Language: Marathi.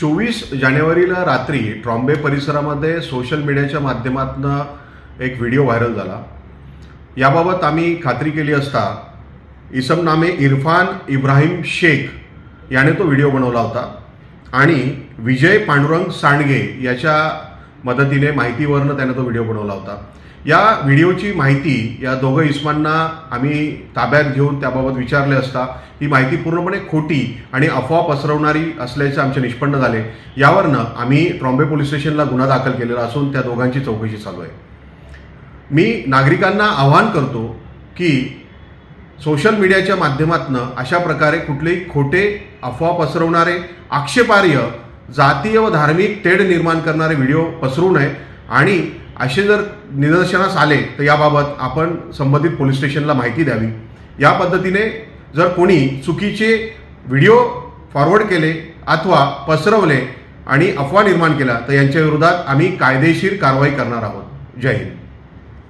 चोवीस जानेवारीला रात्री ट्रॉम्बे परिसरामध्ये सोशल मीडियाच्या माध्यमातून एक व्हिडिओ व्हायरल झाला. याबाबत आम्ही खात्री केली असता इसम नामे इरफान इब्राहिम शेख याने तो व्हिडिओ बनवला होता आणि विजय पांडुरंग सांडगे याच्या मदतीने माहितीवरनं त्याने तो व्हिडिओ बनवला होता. या व्हिडिओची माहिती या दोघं इस्मांना आम्ही ताब्यात घेऊन त्याबाबत विचारले असता ही माहिती पूर्णपणे खोटी आणि अफवा पसरवणारी असल्याचे आमचे निष्पन्न झाले. यावरनं आम्ही ट्रॉम्बे पोलीस स्टेशनला गुन्हा दाखल केलेला असून त्या दोघांची चौकशी चालू आहे. मी नागरिकांना आवाहन करतो की सोशल मीडियाच्या माध्यमातून अशा प्रकारे कुठलेही खोटे अफवा पसरवणारे आक्षेपार्ह जातीय व धार्मिक तेढ निर्माण करणारे व्हिडिओ पसरू नये आणि असे जर निदर्शनास आले तर याबाबत आपण संबंधित पोलीस स्टेशनला माहिती द्यावी. या पद्धतीने जर कोणी चुकीचे व्हिडिओ फॉरवर्ड केले अथवा पसरवले आणि अफवा निर्माण केला तर यांच्या विरोधात आम्ही कायदेशीर कारवाई करणार आहोत. जय हिंद.